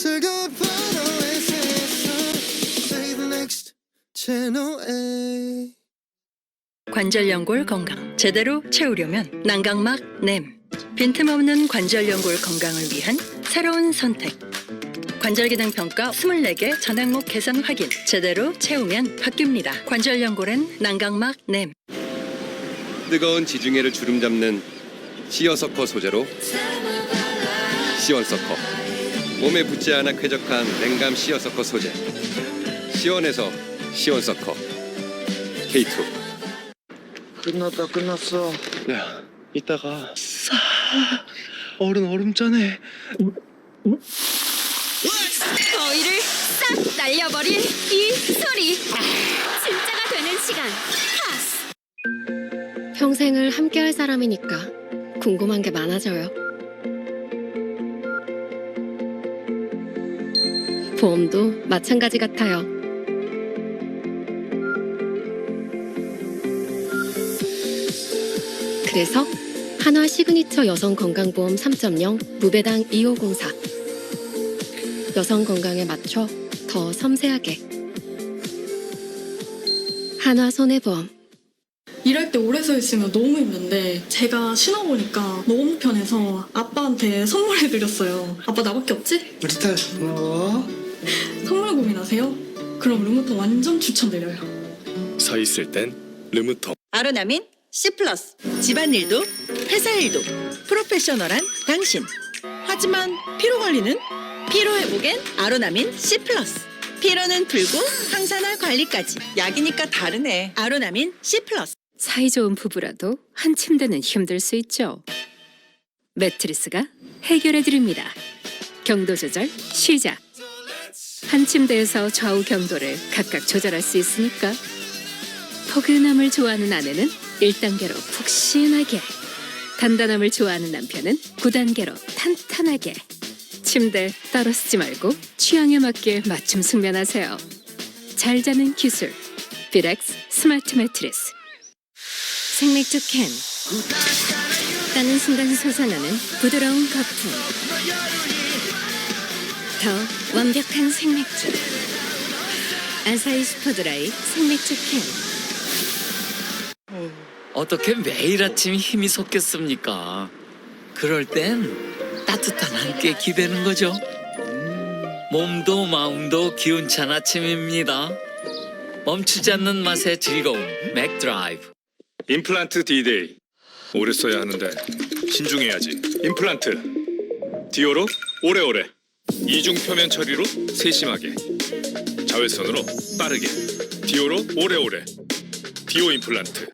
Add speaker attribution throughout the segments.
Speaker 1: 즐거운 오아시스에서 Say the next channel A.
Speaker 2: 관절 연골 건강. 제대로 채우려면 난강막 냄. 빈틈없는 관절 연골 건강을 위한 새로운 선택. 관절 기능 평가 24개 전 항목 개선 확인. 제대로 채우면 바뀝니다. 관절 연골엔 난강막 냄.
Speaker 3: 뜨거운 지중해를 주름 잡는 시어서커 소재로 시원서커 몸에 붙지 않아 쾌적한 냉감 시어 서커 소재. 시원해서 시원 서커. K2
Speaker 1: 끝났다 끝났어.
Speaker 4: 야, 이따가. 싸. 얼음 얼음 짜네.
Speaker 5: 더위를 싹 날려버릴 이 소리. 진짜가 되는 시간.
Speaker 6: 평생을 함께할 사람이니까 궁금한 게 많아져요. 보험도 마찬가지 같아요. 그래서 한화 시그니처 여성 건강보험 3.0 무배당 2504 여성 건강에 맞춰 더 섬세하게 한화 손해보험
Speaker 7: 일할 때 오래 서 있으면 너무 힘든데 제가 신어보니까 너무 편해서 아빠한테 선물해드렸어요. 아빠 나밖에 없지?
Speaker 1: 우리 딸 고마워
Speaker 7: 선물 고민하세요? 그럼 룸모터 완전 추천드려요.
Speaker 4: 서 있을 땐 르무터.
Speaker 8: 아로나민 C 플러스 집안일도 회사일도 프로페셔널한 당신 하지만 피로 관리는 피로 회복엔 아로나민 C 플러스 피로는 풀고 항산화 관리까지 약이니까 다르네 아로나민 C 플러스
Speaker 6: 사이좋은 부부라도 한 침대는 힘들 수 있죠. 매트리스가 해결해 드립니다. 경도 조절 시작. 한 침대에서 좌우 경도를 각각 조절할 수 있으니까. 포근함을 좋아하는 아내는 1단계로 푹신하게 단단함을 좋아하는 남편은 9단계로 탄탄하게. 침대 따로 쓰지 말고 취향에 맞게 맞춤 숙면하세요. 잘 자는 기술 비렉스 스마트 매트리스. 생맥주 캔. 따는 순간 솟아나는 부드러운 거품 더 완벽한 생맥주 아사히 슈퍼드라이 생맥주 캔
Speaker 9: 어떻게 매일 아침 힘이 솟겠습니까? 그럴 땐 따뜻한 한 끼 기대는 거죠. 몸도 마음도 기운찬 아침입니다. 멈추지 않는 맛의 즐거움 맥드라이브.
Speaker 4: 임플란트 D-Day. 오래 써야 하는데 신중해야지. 임플란트. 디오로 오래오래. 이중 표면 처리로 세심하게. 자외선으로 빠르게. 디오로 오래오래. 디오 임플란트.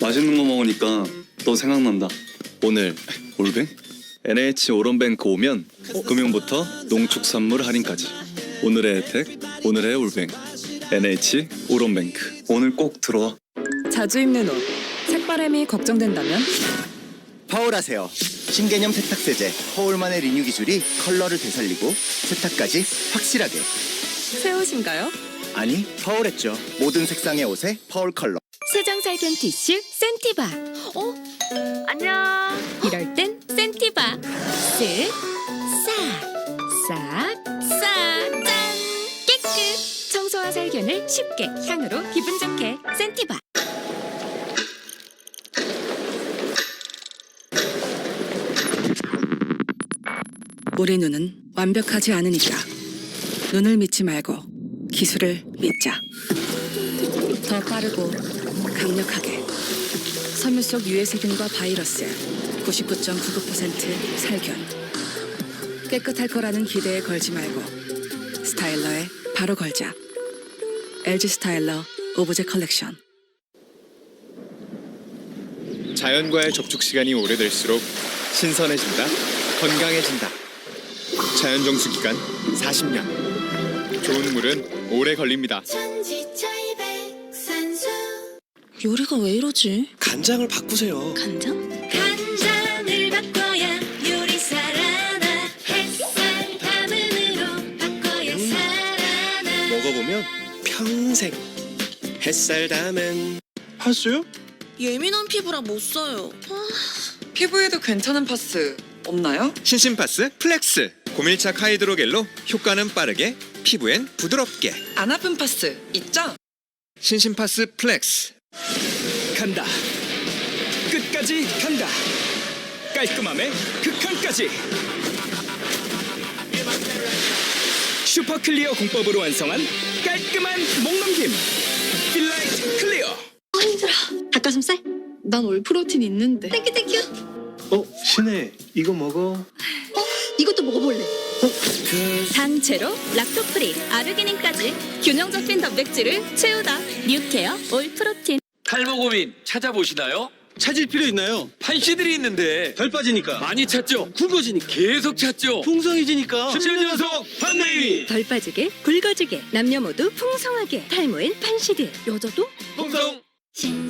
Speaker 10: 맛있는 거 먹으니까 너 생각난다. 오늘 올뱅? NH 오런뱅크 오면 금융부터 농축산물 할인까지. 오늘의 혜택, 오늘의 올뱅. NH 오런뱅크. 오늘 꼭 들어와.
Speaker 8: 자주 입는 옷 색바람이 걱정된다면
Speaker 11: 파울하세요. 신개념 세탁 세제 허울만의 리뉴 기술이 컬러를 되살리고 세탁까지 확실하게.
Speaker 8: 새 옷인가요?
Speaker 11: 아니, 파울했죠. 모든 색상의 옷에 파울 컬러.
Speaker 5: 세정살균 티슈 센티바 어? 안녕 이럴 땐 센티바 쓱싹싹싹짠 깨끗 청소와 살균을 쉽게 향으로 기분 좋게 센티바
Speaker 8: 우리 눈은 완벽하지 않으니까 눈을 믿지 말고 기술을 믿자. 더 빠르고 강력하게 섬유 속 유해 세균과 바이러스 99.99% 살균. 깨끗할 거라는 기대에 걸지 말고 스타일러에 바로 걸자. LG 스타일러 오브제 컬렉션.
Speaker 4: 자연과의 접촉 시간이 오래될수록 신선해진다. 건강해진다. 자연 정수 기간 40년. 좋은 물은 오래 걸립니다.
Speaker 5: 요리가 왜 이러지?
Speaker 1: 간장을 바꾸세요
Speaker 5: 간장? 간장을 바꿔야 요리 살아나 햇살 담음으로 바꿔야 살아나
Speaker 1: 먹어보면 평생 햇살 담은
Speaker 4: 하수요?
Speaker 5: 예민한 피부라 못 써요
Speaker 8: 피부에도 괜찮은 파스 없나요?
Speaker 1: 신신파스 플렉스
Speaker 12: 고밀착 하이드로겔로 효과는 빠르게, 피부엔 부드럽게.
Speaker 1: 안 아픈 파스 있죠?
Speaker 12: 신신파스 플렉스.
Speaker 13: 간다. 끝까지 간다. 깔끔함의 극한까지. 슈퍼 클리어 공법으로 완성한 깔끔한 목넘김. 필라이트 클리어.
Speaker 5: 닭가슴살?
Speaker 14: 난 올 프로틴 있는데.
Speaker 5: 땡큐 땡큐.
Speaker 13: 어, 신혜, 이거 먹어.
Speaker 5: 이것도 먹어볼래.
Speaker 15: 당 제로, 락토 프리, 아르기닌까지 균형 잡힌 단백질을 채우다. 뉴케어 올 프로틴.
Speaker 4: 탈모 고민 찾아보시나요?
Speaker 13: 찾을 필요 있나요?
Speaker 4: 판시들이 있는데
Speaker 13: 덜 빠지니까.
Speaker 4: 많이 찾죠?
Speaker 13: 굵어지니까.
Speaker 4: 계속 찾죠?
Speaker 13: 풍성해지니까.
Speaker 4: 10년 연속 판매위
Speaker 2: 덜 빠지게 굵어지게 남녀 모두 풍성하게 탈모엔 판시드 여자도
Speaker 4: 풍성
Speaker 15: 신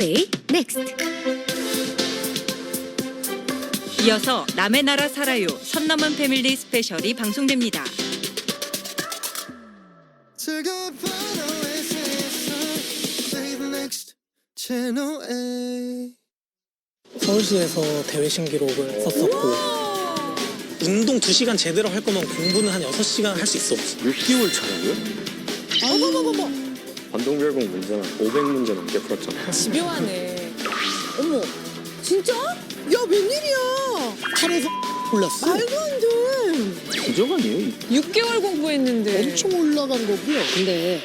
Speaker 5: A 넥스트.
Speaker 1: 이어서 남의 나라 살아요 선 넘은 패밀리 스페셜이 방송됩니다.
Speaker 16: 서울시에서 대회 신기록을 썼었고 운동 2시간 제대로 할 거면 공부는 한 6시간 할 수 있어
Speaker 13: 6개월 차라고요?
Speaker 16: 어머머머머
Speaker 13: 반동별공 문제는 500문제 넘게 풀었잖아.
Speaker 1: 집요하네. 어머, 진짜? 야, 웬일이야?
Speaker 16: 팔에서 올랐어
Speaker 1: 말도 안 돼.
Speaker 13: 부정 아니에요?
Speaker 1: 6개월 공부했는데.
Speaker 16: 엄청 올라간 거고요 근데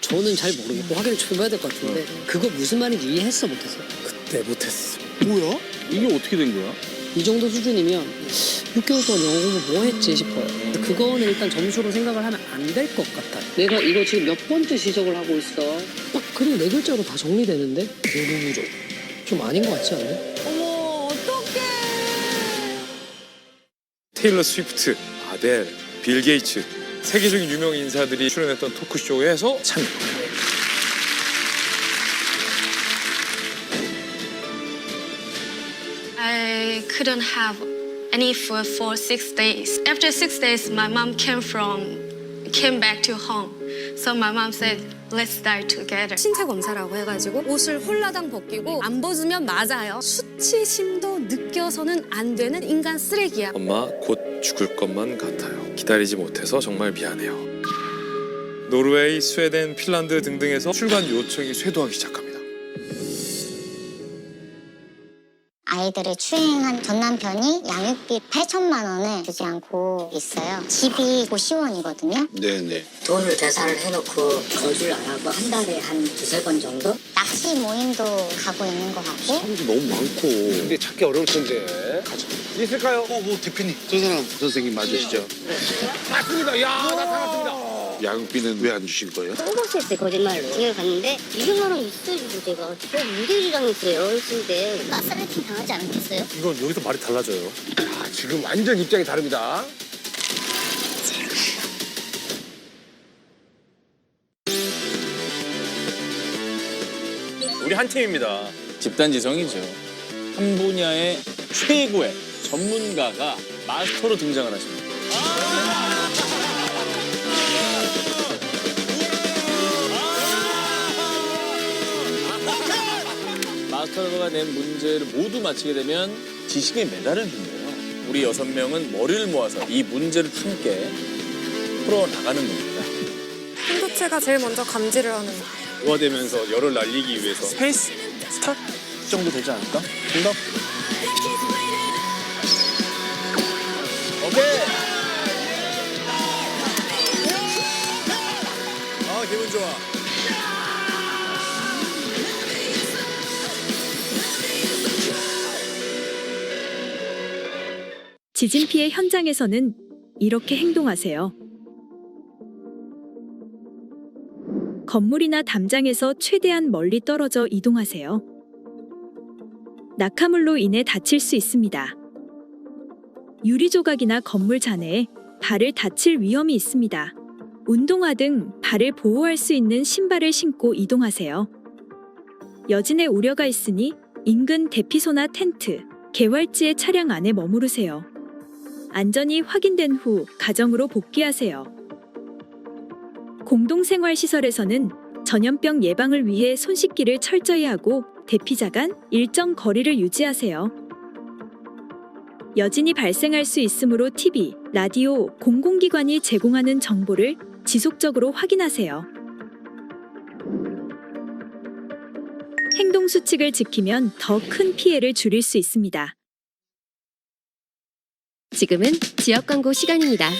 Speaker 16: 저는 잘 모르겠고 확인을 좀 해봐야 될 것 같은데 그거 무슨 말인지 이해했어 못했어? 그때 못했어 뭐야?
Speaker 13: 이게 어떻게 된 거야?
Speaker 16: 이 정도 수준이면 6개월 동안 영어 공부 뭐 했지 싶어요 그거는 일단 점수로 생각을 하면 안 될 것 같아 내가 이거 지금 몇 번째 지적을 하고 있어 딱 그리고 네 글자로 다 정리되는데? 노루무조 좀 아닌 것 같지 않나?
Speaker 1: 어머, 어떡해.
Speaker 12: 테일러 스위프트, 아델, 빌 게이츠 세계적인 유명 인사들이 출연했던 토크쇼에서 참여.
Speaker 14: I couldn't have any food for six days. After six days, my mom came from came back to home. So my mom said, "Let's die together."
Speaker 5: 신체 검사라고 해가지고 옷을 홀라당 벗기고 안 벗으면 맞아요. 수치심도 느껴서는 안 되는 인간 쓰레기야.
Speaker 12: 엄마 곧 죽을 것만 같아요. 기다리지 못해서 정말 미안해요. 노르웨이, 스웨덴, 핀란드 등등에서 출간 요청이 쇄도하기 시작합니다.
Speaker 17: 아이들의 추행한 전 남편이 양육비 8천만 원을 주지 않고 있어요. 집이 고시원이거든요.
Speaker 13: 네네.
Speaker 16: 돈을 계산을 해놓고 거주를 안 하고 한 달에 한 두세 번 정도?
Speaker 17: 낚시 모임도 가고 있는 것 같고
Speaker 13: 너무 많고. 근데 찾기 어려울 텐데. 있을까요? 어, 뭐 대표님. 저 사람 선생님 맞으시죠? 맞습니다. 야, 나타났습니다. 양육비는 왜 안 주신 거예요?
Speaker 17: 오버세스 거짓말로 집에 갔는데 200만 원 있어주고 제가 저 무대주장했어요 어렸을 때 가스라이팅 당하지 않겠어요?
Speaker 13: 이건 여기서 말이 달라져요. 아, 지금 완전 입장이 다릅니다.
Speaker 12: 우리 한 팀입니다.
Speaker 18: 집단 지성이죠. 한 분야의 최고의 전문가가 마스터로 등장을 하십니다. 마스터가 낸 문제를 모두 맞히게 되면 지식의 메달을 준대요. 우리 여섯 명은 머리를 모아서 이 문제를 함께 풀어 나가는 겁니다.
Speaker 5: 한도체가 제일 먼저 감지를 하는 거.
Speaker 12: 조화되면서 열을 날리기 위해서
Speaker 18: 스페이스 스타트 정도 되지 않을까? 정답. 오케이.
Speaker 12: 아 기분 좋아.
Speaker 15: 지진 피해 현장에서는
Speaker 19: 이렇게 행동하세요. 건물이나 담장에서 최대한 멀리 떨어져 이동하세요. 낙하물로 인해 다칠 수 있습니다. 유리 조각이나 건물 잔해에 발을 다칠 위험이 있습니다. 운동화 등 발을 보호할 수 있는 신발을 신고 이동하세요. 여진의 우려가 있으니 인근 대피소나 텐트, 개활지의 차량 안에 머무르세요. 안전이 확인된 후 가정으로 복귀하세요. 공동생활시설에서는 전염병 예방을 위해 손 씻기를 철저히 하고 대피자 간 일정 거리를 유지하세요. 여진이 발생할 수 있으므로 TV, 라디오, 공공기관이 제공하는 정보를 지속적으로 확인하세요. 행동 수칙을 지키면 더 큰 피해를 줄일 수 있습니다.
Speaker 6: 지금은 지역 광고 시간입니다.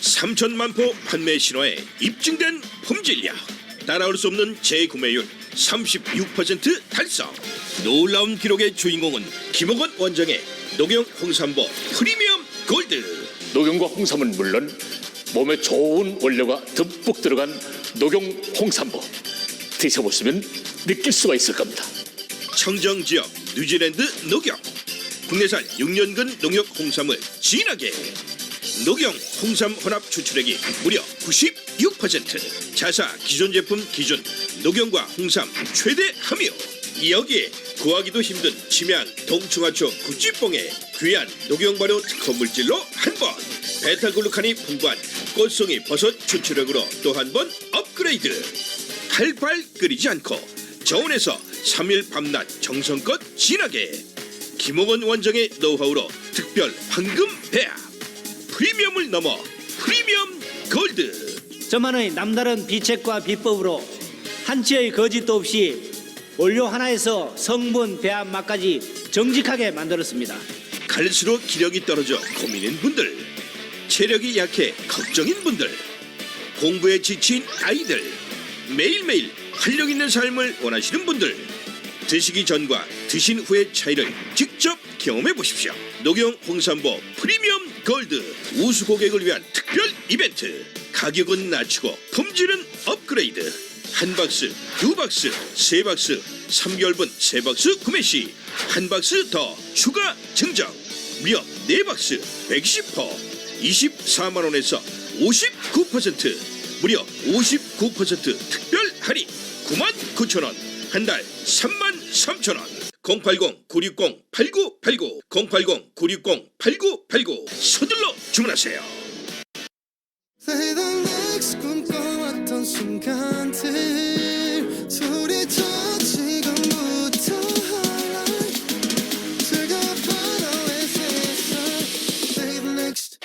Speaker 20: 삼천만포 판매 신화에 입증된 품질력 따라올 수 없는 재구매율 36% 달성 놀라운 기록의 주인공은 김홍건 원장의 녹용 홍삼보 프리미엄 골드
Speaker 21: 녹용과 홍삼은 물론 몸에 좋은 원료가 듬뿍 들어간 녹용 홍삼보 드셔보시면 느낄 수가 있을 겁니다.
Speaker 20: 청정지역 뉴질랜드 녹용. 국내산 6년근 농협 홍삼을 진하게. 녹용 홍삼 혼합 추출액이 무려 96% 자사 기존 제품 기준 녹용과 홍삼 최대 함유 여기에 구하기도 힘든 치매한 동충하초 구찌뽕에 귀한 녹용 발효 특허 물질로 한 번 베타글루칸이 풍부한 꽃송이 버섯 추출액으로 또 한 번 업그레이드. 팔팔 끓이지 않고 저온에서 3일 밤낮 정성껏 진하게 김홍원 원장의 노하우로 특별 황금 배합 프리미엄을 넘어 프리미엄 골드
Speaker 4: 저만의 남다른 비책과 비법으로 한치의 거짓도 없이 원료 하나에서 성분 배합 맛까지 정직하게 만들었습니다.
Speaker 20: 갈수록 기력이 떨어져 고민인 분들 체력이 약해 걱정인 분들 공부에 지친 아이들 매일매일 활력 있는 삶을 원하시는 분들 드시기 전과 드신 후의 차이를 직접 경험해 보십시오. 녹용 홍삼보 프리미엄 골드. 우수 고객을 위한 특별 이벤트. 가격은 낮추고 품질은 업그레이드. 한 박스, 두 박스, 세 박스, 3개월분 세 박스 구매 시 한 박스 더 추가 증정. 무려 네 박스 110% 24만 원에서 59% 무려 59% 특별 할인. 9만 9천 원. 한 달 3만 3천 원080-960-8989 080-960-8989 서둘러 주문하세요
Speaker 1: Say the next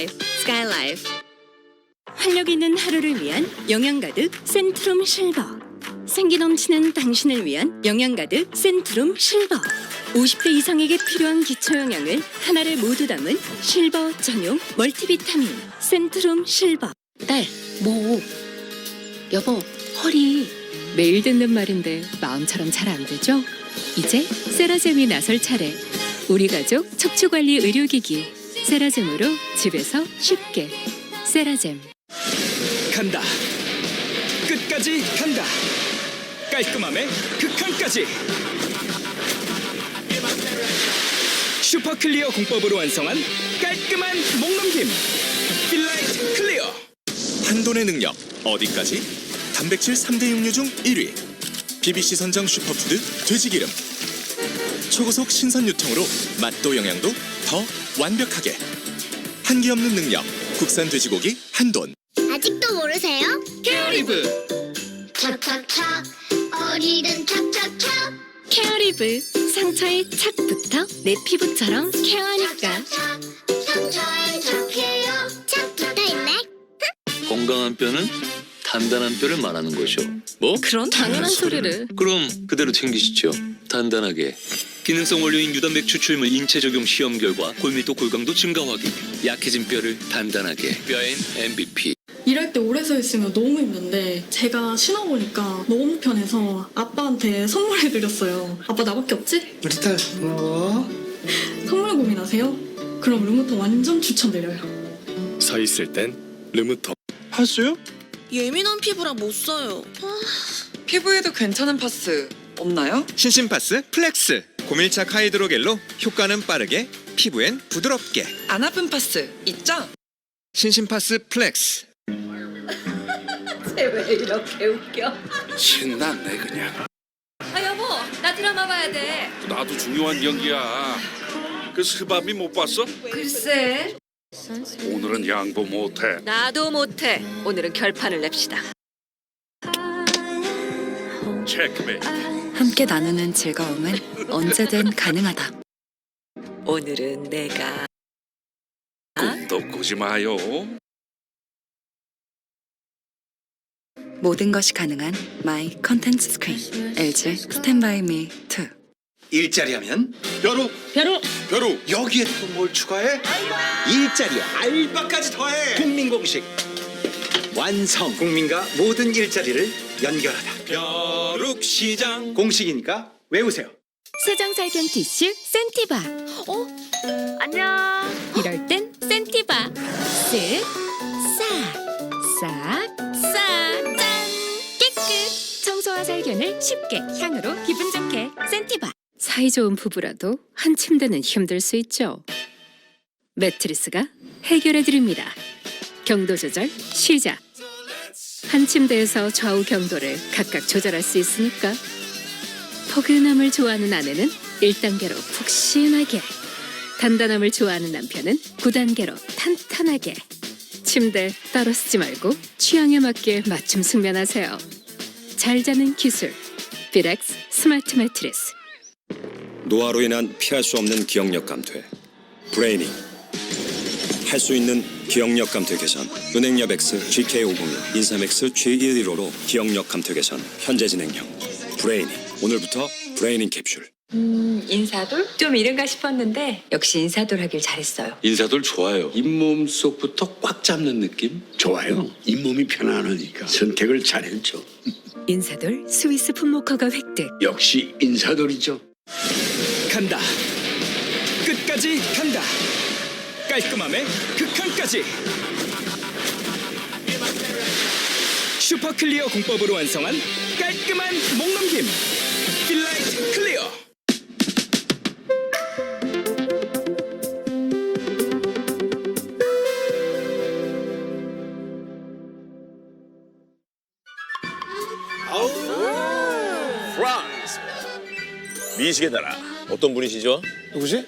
Speaker 2: Sky Life. 활력 있는 하루를 위한 영양 가득 센트룸 실버. 생기 넘치는 당신을 위한 영양 가득 센트룸 실버. 50대 이상에게 필요한 기초 영양을 하나를 모두 담은 실버 전용 멀티비타민 센트룸 실버.
Speaker 6: 딸, 뭐? 여보, 허리. 매일 듣는 말인데 마음처럼 잘 안 되죠? 이제 세라젬이 나설 차례. 우리 가족 척추관리 의료기기. 세라젬으로 집에서 쉽게. 세라젬.
Speaker 13: 간다. 끝까지 간다. 깔끔함의 극한까지. 슈퍼 클리어 공법으로 완성한 깔끔한 목넘김. 필라이트 클리어.
Speaker 12: 한돈의 능력 어디까지? 단백질 3대 육류 중 1위. BBC 선정 슈퍼푸드 돼지기름. 초고속 신선 유통으로 맛도 영양도 더 완벽하게. 한기 없는 능력 국산 돼지고기 한돈.
Speaker 22: 아직도 모르세요?
Speaker 12: 케어리브.
Speaker 22: 착착착 어리든 착착착
Speaker 6: 케어리브 상처의 착부터 내 피부처럼 케어하니까
Speaker 22: 상처에 착해요 착 붙어있네
Speaker 9: 건강한 뼈는 단단한 뼈를 말하는 거죠. 뭐?
Speaker 6: 그런 당연한 소리를
Speaker 9: 그럼 그대로 챙기시죠. 단단하게. 기능성 원료인 유단백 추출물 인체 적용 시험 결과 골밀도 골강도 증가 확인. 약해진 뼈를 단단하게. 뼈엔 MVP.
Speaker 7: 일할 때 오래 서 있으면 너무 힘든데 제가 신어 보니까 너무 편해서 아빠한테 선물해 드렸어요. 아빠 나밖에 없지?
Speaker 23: 우리 딸 고마워.
Speaker 7: 선물 고민하세요? 그럼 르무통 완전 추천드려요.
Speaker 5: 서 있을 땐 르무터.
Speaker 23: 봤어요?
Speaker 8: 예민한 피부라 못 써요.
Speaker 24: 피부에도 괜찮은 파스 없나요?
Speaker 12: 신신 파스 플렉스. 고밀착 하이드로겔로 효과는 빠르게, 피부엔 부드럽게.
Speaker 24: 안 아픈 파스 있죠?
Speaker 12: 신신파스 플렉스.
Speaker 8: 쟤 왜 이렇게 웃겨?
Speaker 23: 신났네 그냥.
Speaker 8: 아 여보, 나 드라마 봐야 돼.
Speaker 23: 나도 중요한 연기야. 그 스바비 못 봤어?
Speaker 8: 글쎄.
Speaker 23: 오늘은 양보 못해.
Speaker 8: 나도 못해. 오늘은 결판을 냅시다.
Speaker 23: 체크메이트.
Speaker 25: 함께 나누는 즐거움은 언제든 가능하다.
Speaker 8: 오늘은 내가
Speaker 23: 꿈도 꾸지 마요.
Speaker 25: 모든 것이 가능한 마이 컨텐츠 스크린 LG 스탠바이 미 2.
Speaker 11: 일자리 하면 벼루
Speaker 8: 벼루
Speaker 11: 벼루 여기에 또 뭘 추가해? 일자리야 알바까지 더해 국민 공식 완성 국민과 모든 일자리를 연결하다 벼룩 시장. 공식이니까 외우세요.
Speaker 6: 세정 살균 티슈 센티바. 어? 안녕. 이럴 땐 센티바. 쓱 싹, 싹, 싹, 짠! 깨끗! 청소와 살균을 쉽게 향으로 기분 좋게. 센티바. 사이좋은 부부라도 한 침대는 힘들 수 있죠. 매트리스가 해결해 드립니다. 경도 조절 시작 한 침대에서 좌우 경도를 각각 조절할 수 있으니까. 포근함을 좋아하는 아내는 1단계로 푹신하게 단단함을 좋아하는 남편은 9단계로 탄탄하게. 침대 따로 쓰지 말고 취향에 맞게 맞춤 숙면하세요. 잘 자는 기술 비렉스 스마트 매트리스.
Speaker 26: 노화로 인한 피할 수 없는 기억력 감퇴 브레이닝. 할 수 있는 기억력 감퇴 개선 은행엽 X GK506 인삼X G115로 기억력 감퇴 개선 현재 진행형 브레이닝 오늘부터 브레이닝 캡슐
Speaker 6: 음, 인사돌? 좀 이른가 싶었는데 역시 인사돌 하길 잘했어요
Speaker 27: 인사돌 좋아요. 잇몸 속부터 꽉 잡는 느낌? 좋아요. 잇몸이 편안하니까 선택을 잘했죠.
Speaker 6: 인사돌 스위스 풋모커가 획득
Speaker 27: 역시 인사돌이죠.
Speaker 13: 간다. 끝까지 간다. 깔끔함의 극한까지. 슈퍼 클리어 공법으로 완성한 깔끔한 목넘김. 필라이트 클리어.
Speaker 18: 프랑스 미식의 나라 어떤 분이시죠?
Speaker 23: 누구지?